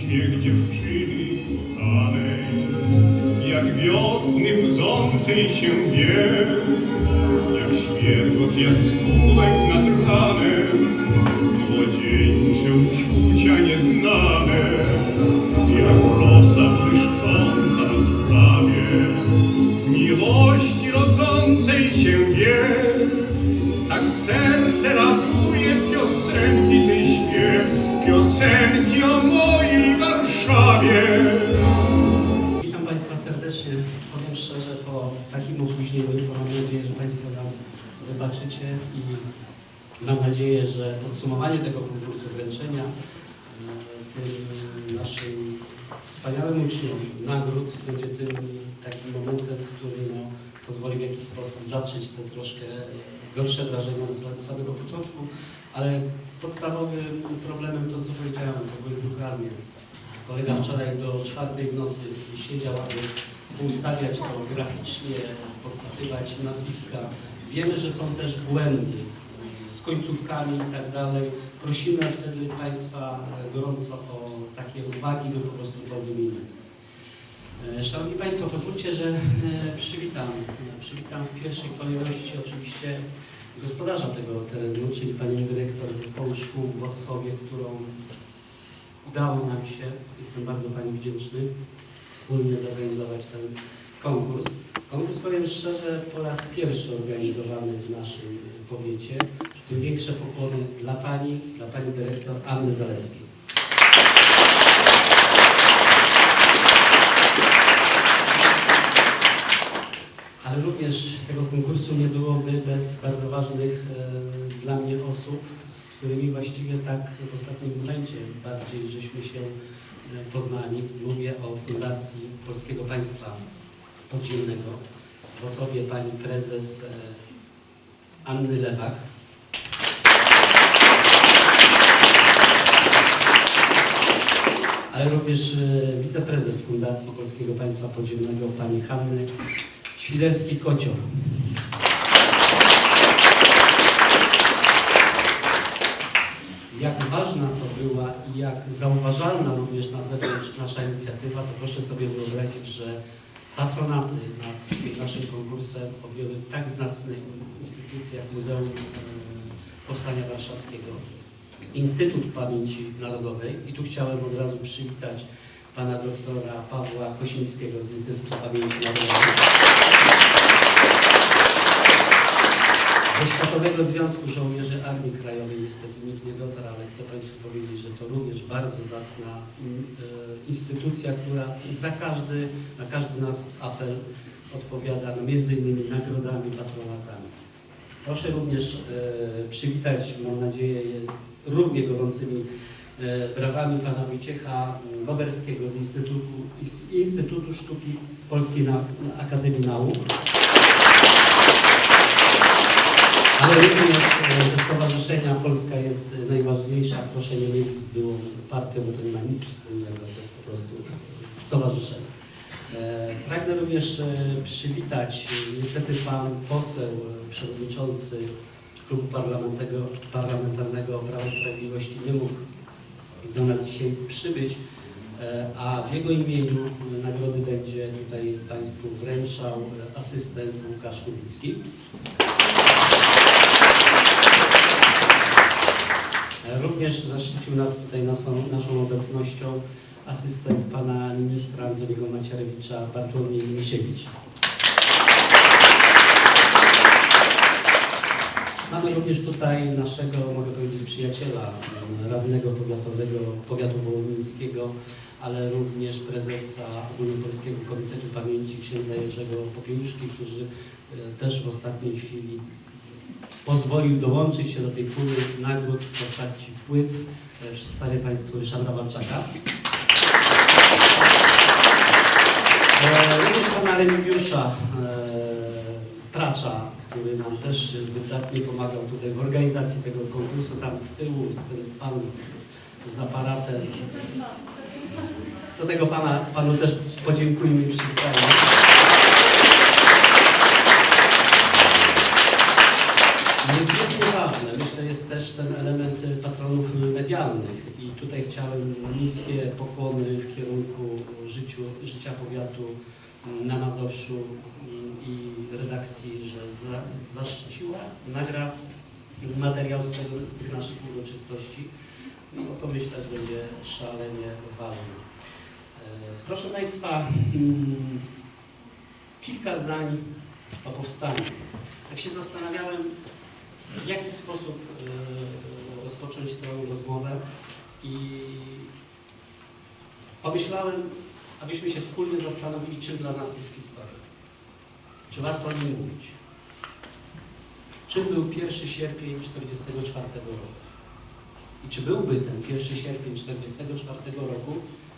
uśmiech dziewczyny kochanej, jak wiosny budzącej się wiew, jak świergot jaskółek nad ranem, młodzieńcze uczucia nieznane, i mam nadzieję, że podsumowanie tego konkursu wręczenia e, tym naszym wspaniałym uczniom nagród będzie tym takim momentem, który no, pozwoli w jakiś sposób zatrzeć te troszkę gorsze wrażenia sa- samego początku, ale podstawowym problemem to, co powiedziałem, to były drukarnie. Kolega wczoraj do czwartej w nocy siedział, aby ustawiać to graficznie, podpisywać nazwiska. Wiemy, że są też błędy z końcówkami i tak dalej. Prosimy wtedy Państwa gorąco o takie uwagi, by po prostu to wymienić. E, Szanowni Państwo, pozwólcie, że e, przywitam, e, przywitam w pierwszej kolejności oczywiście gospodarza tego terenu, czyli Panią Dyrektor Zespołu Szkół w Wossowie, którą udało nam się, jestem bardzo Pani wdzięczny, wspólnie zorganizować ten konkurs. Konkurs, powiem szczerze, po raz pierwszy organizowany w naszym powiecie. Tym większe pokłony dla Pani, dla Pani Dyrektor Anny Zaleskiej. Ale również tego konkursu nie byłoby bez bardzo ważnych e, dla mnie osób, z którymi właściwie tak w ostatnim momencie bardziej żeśmy się e, poznali. Mówię o Fundacji Polskiego Państwa Podziemnego w osobie pani prezes e, Anny Lewak. Ale również e, wiceprezes Fundacji Polskiego Państwa Podziemnego pani Hanny Świderski-Kocior. Jak ważna to była i jak zauważalna również na zewnątrz nasza inicjatywa, to proszę sobie wyobrazić, że patronaty nad naszym konkursem objęły tak zacne instytucje jak Muzeum e, Powstania Warszawskiego, Instytut Pamięci Narodowej i tu chciałem od razu przywitać pana doktora Pawła Kosińskiego z Instytutu Pamięci Narodowej. Do Światowego Związku Żołnierzy Armii Krajowej niestety nikt nie dotarł, ale chcę Państwu powiedzieć, że to również bardzo zacna mm, e, instytucja, która za każdy, na każdy nasz apel odpowiada no, między innymi nagrodami, patronatami. Proszę również e, przywitać, mam nadzieję, równie gorącymi e, brawami pana Wojciecha Boberskiego z Instytutu, Instytutu Sztuki Polskiej Akademii Nauk. Ale również e, ze Stowarzyszenia Polska jest e, najważniejsza. Proszę nie mylić z byłą partią, bo to nie ma nic wspólnego, to jest po prostu stowarzyszenie. E, Pragnę również przywitać, niestety pan poseł, przewodniczący Klubu Parlamentarnego, Parlamentarnego Prawa i Sprawiedliwości nie mógł do nas dzisiaj przybyć, a w jego imieniu nagrody będzie tutaj Państwu wręczał asystent Łukasz Kubicki. E, Również zaszczycił nas tutaj naszą, naszą obecnością asystent pana ministra Antoniego Macierewicza Bartłomiej Misiewicz. Mamy również tutaj naszego, mogę powiedzieć, przyjaciela, radnego powiatowego, powiatu wołomińskiego, ale również prezesa Ogólnopolskiego Komitetu Pamięci księdza Jerzego Popiełuszki, który e, też w ostatniej chwili pozwolił dołączyć się do tej puli nagród w postaci płyt. E, Przedstawię Państwu Ryszarda Walczaka. E, Również pana Remigiusza e, Pracza, który nam też wydatnie pomagał tutaj w organizacji tego konkursu. Tam z tyłu, z tym pan z aparatem. Do tego pana, panu też podziękujmy i przywitajmy. Niezwykle ważne, myślę, jest też ten element patronów I tutaj chciałem niskie pokłony w kierunku życiu, życia powiatu na Mazowszu i, i redakcji, że za, zaszczyciła, nagra materiał z, tego, z tych naszych uroczystości. No to myślę, że będzie szalenie ważne. E, Proszę Państwa, mm, kilka zdań o powstaniu. Tak się zastanawiałem, w jaki sposób e, rozpocząć tę rozmowę i pomyślałem, abyśmy się wspólnie zastanowili, czym dla nas jest historia. Czy warto o nim mówić? Czym był 1 sierpień 1944 roku? I czy byłby ten 1 sierpień 1944 roku,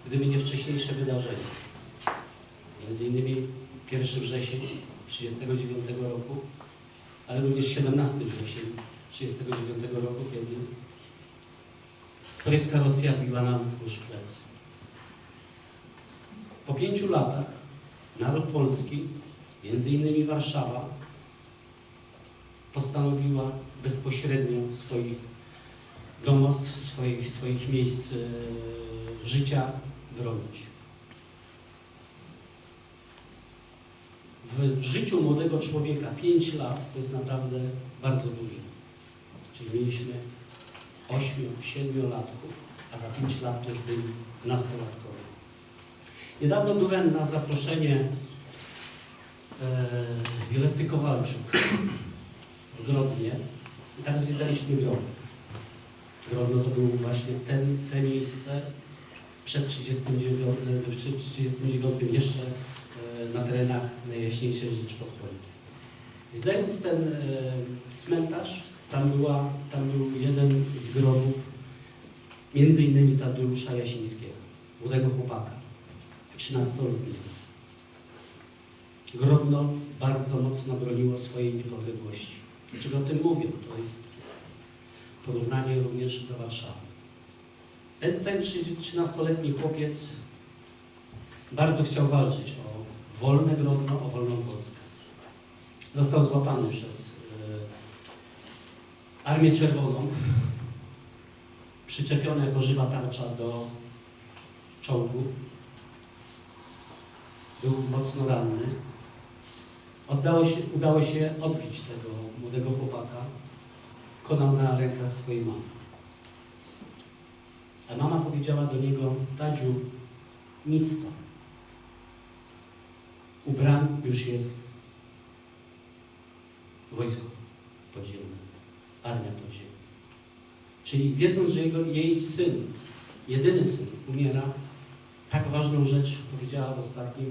gdyby nie wcześniejsze wydarzenia? Między innymi 1 wrzesień 1939 roku, ale również 17 wrzesień 1939 roku, kiedy sowiecka Rosja biła nam w plecy. Po pięciu latach naród polski, między innymi Warszawa, postanowiła bezpośrednio swoich domostw, swoich, swoich miejsc e, życia bronić. W życiu młodego człowieka 5 lat to jest naprawdę bardzo dużo. Czyli mieliśmy 8, 7 latków, a za 5 lat to już byli nastolatkowie. Niedawno byłem na zaproszenie e, Kowalczuk w Grodnie i tam zwiedzaliśmy groby. Grodno to był właśnie ten, te miejsce przed 39, w 1939 jeszcze e, na terenach Najjaśniejszej Rzeczypospolitej. I Zdając ten e, cmentarz, tam, była, tam był jeden z grobów, między innymi Tadeusza Jasińskiego, młodego chłopaka, 13-letniego. Grodno bardzo mocno broniło swojej niepodległości. Dlaczego o tym mówię? Bo to jest porównanie również do Warszawy. Ten, ten 13-letni chłopiec bardzo chciał walczyć o wolne Grodno, o wolną Polskę. Został złapany przez e, Armię Czerwoną, przyczepiony jako żywa tarcza do czołgu. Był mocno ranny. Oddało się, udało się odbić tego młodego chłopaka. Konał na rękach swojej mamy. A mama powiedziała do niego, Tadziu, nic to. Ubran już jest wojsko podziemne, armia podziemna. Czyli wiedząc, że jego, jej syn, jedyny syn umiera, tak ważną rzecz powiedziała w ostatnim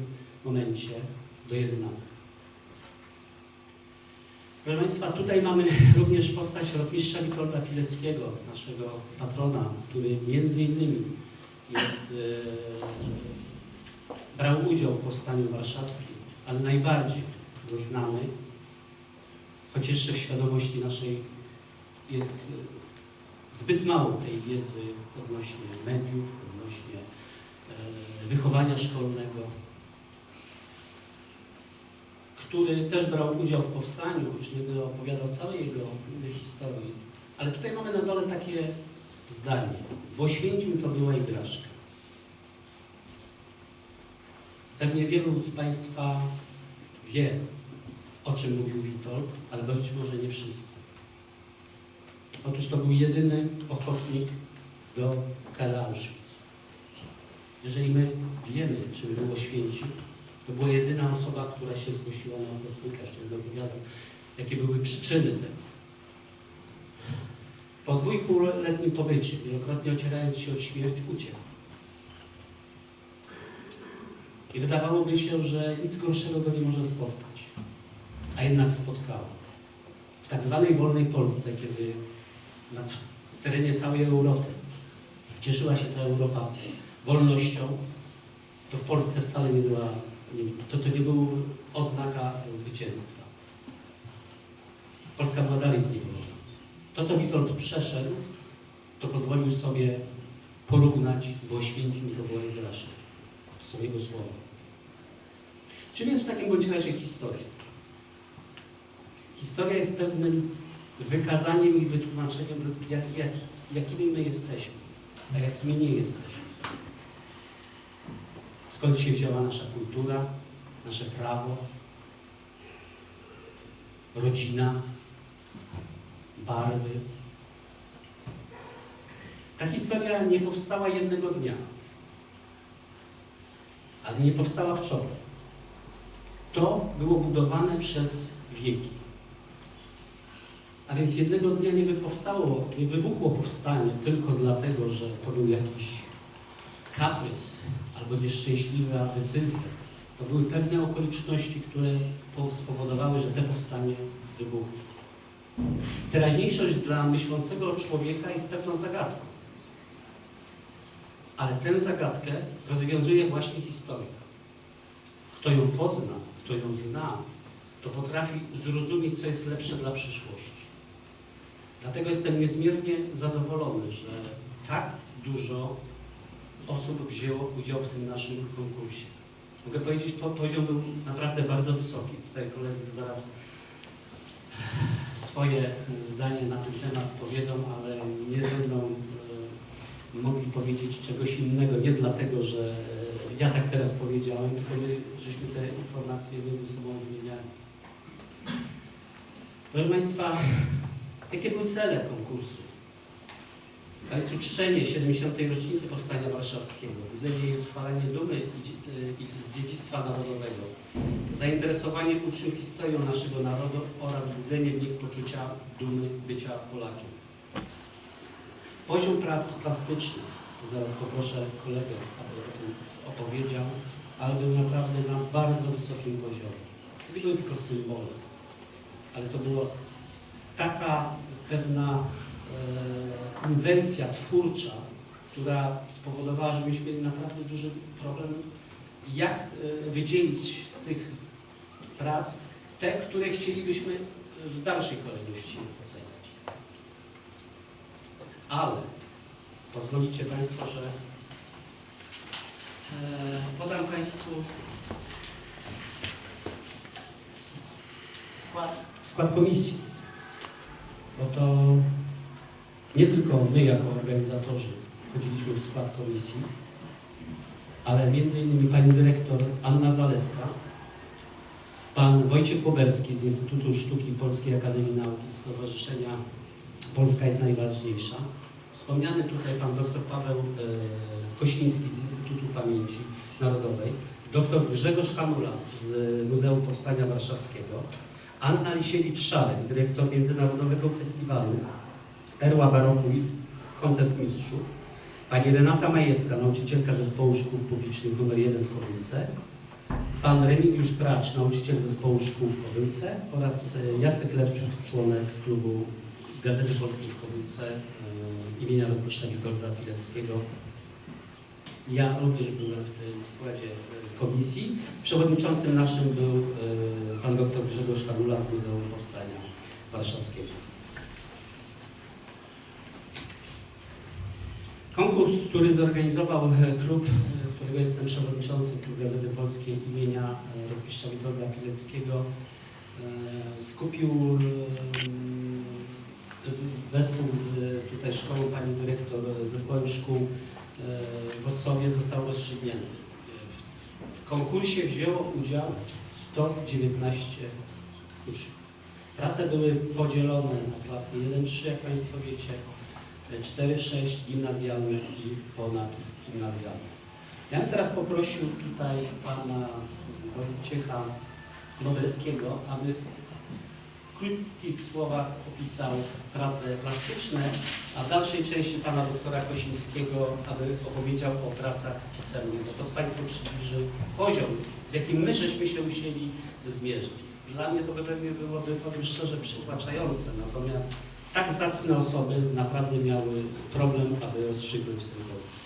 momencie do jednego. Proszę Państwa, tutaj mamy również postać rotmistrza Witolda Pileckiego, naszego patrona, który między innymi jest, e, brał udział w powstaniu warszawskim, ale najbardziej go znamy, choć jeszcze w świadomości naszej jest zbyt mało tej wiedzy odnośnie mediów, odnośnie e, wychowania szkolnego, który też brał udział w powstaniu, będę opowiadał całej jego historii, ale tutaj mamy na dole takie zdanie, bo Święcim to była igraszka. Pewnie wielu z Państwa wie, o czym mówił Witold, ale być może nie wszyscy. Otóż to był jedyny ochotnik do Kala Auschwitz. Jeżeli my wiemy, czym było Święcim, to była jedyna osoba, która się zgłosiła na ochotnika, jeszcze nie opowiadam, jakie były przyczyny tego. Po dwójpółletnim pobycie, wielokrotnie ocierając się od śmierci, uciekł. I wydawałoby się, że nic gorszego go nie może spotkać. A jednak spotkało. W tak zwanej wolnej Polsce, kiedy na terenie całej Europy cieszyła się ta Europa wolnością, to w Polsce wcale nie była, to, to nie był oznaka zwycięstwa. Polska była dalej zniewolona. To, co Witold przeszedł, to pozwolił sobie porównać, bo święci mi to było igraszka. To są jego słowa. Czym jest w takim bądź razie historia? Historia jest pewnym wykazaniem i wytłumaczeniem, jak, jak, jakimi my jesteśmy. a jakimi nie jesteśmy. Skąd się wzięła nasza kultura, nasze prawo, rodzina, barwy. Ta historia nie powstała jednego dnia, ale nie powstała wczoraj. To było budowane przez wieki. A więc jednego dnia nie powstało, nie wybuchło powstanie tylko dlatego, że to był jakiś kaprys albo nieszczęśliwa decyzja. To były pewne okoliczności, które to spowodowały, że te powstanie wybuchło. Teraźniejszość dla myślącego człowieka jest pewną zagadką. Ale tę zagadkę rozwiązuje właśnie historia. Kto ją pozna, kto ją zna, to potrafi zrozumieć, co jest lepsze dla przyszłości. Dlatego jestem niezmiernie zadowolony, że tak dużo osób wzięło udział w tym naszym konkursie. Mogę powiedzieć, po, poziom był naprawdę bardzo wysoki. Tutaj koledzy zaraz swoje zdanie na ten temat powiedzą, ale nie będą e, mogli powiedzieć czegoś innego, nie dlatego, że e, ja tak teraz powiedziałem, tylko my żeśmy te informacje między sobą wymieniali. Proszę Państwa, jakie były cele konkursu? A uczczenie 70. rocznicy Powstania Warszawskiego, budzenie i utrwalenie dumy i dziedzictwa narodowego, zainteresowanie uczniów historią naszego narodu oraz budzenie w nich poczucia dumy bycia Polakiem. Poziom prac plastycznych, zaraz poproszę kolegę, aby o tym opowiedział, ale był naprawdę na bardzo wysokim poziomie. To nie były tylko symbole, ale to była taka pewna e, inwencja twórcza, która spowodowała, że myśmy mieli naprawdę duży problem, jak e, wydzielić z tych prac te, które chcielibyśmy w dalszej kolejności oceniać. Ale pozwolicie Państwo, że e, podam Państwu skład, skład komisji bo to nie tylko my jako organizatorzy wchodziliśmy w skład komisji, ale między innymi pani dyrektor Anna Zaleska, pan Wojciech Boberski z Instytutu Sztuki Polskiej Akademii Nauki Stowarzyszenia Polska jest najważniejsza, wspomniany tutaj pan dr Paweł e, Kośliński z Instytutu Pamięci Narodowej, dr Grzegorz Hamula z Muzeum Powstania Warszawskiego, Anna Lisiewicz-Szarek, dyrektor Międzynarodowego Festiwalu Perła Baroku i Koncert Mistrzów, pani Renata Majewska, nauczycielka Zespołu Szkół Publicznych nr 1 w Kobylce, pan Remigiusz Pracz, nauczyciel Zespołu Szkół w Kobylce oraz e, Jacek Lewczuk, członek klubu Gazety Polskiej w Kobylce e, imienia Rotmistrza Witolda Pileckiego. Ja również byłem w tym składzie e, komisji. Przewodniczącym naszym był e, pan dr Grzegorz Hamula z Muzeum Powstania Warszawskiego. Konkurs, który zorganizował e, klub, którego jestem przewodniczącym, Klub Gazety Polskiej imienia rotmistrza Witolda Pileckiego, skupił wespół z tutaj szkołą pani dyrektor, zespołem szkół w Ossowie został rozstrzygnięty. W konkursie wzięło udział 119 uczniów. Prace były podzielone na klasy 1-3, jak Państwo wiecie, 4-6 gimnazjalne i ponadgimnazjalne. Ja bym teraz poprosił tutaj pana Wojciecha Boberskiego, aby krótkich słowach opisał prace plastyczne, a w dalszej części pana doktora Kosińskiego, aby opowiedział o pracach pisemnych, bo to Państwu przybliży poziom, z jakim my żeśmy się musieli zmierzyć. Dla mnie to by pewnie byłoby, powiem szczerze, przytłaczające, natomiast tak zacne osoby naprawdę miały problem, aby rozstrzygnąć ten konkurs.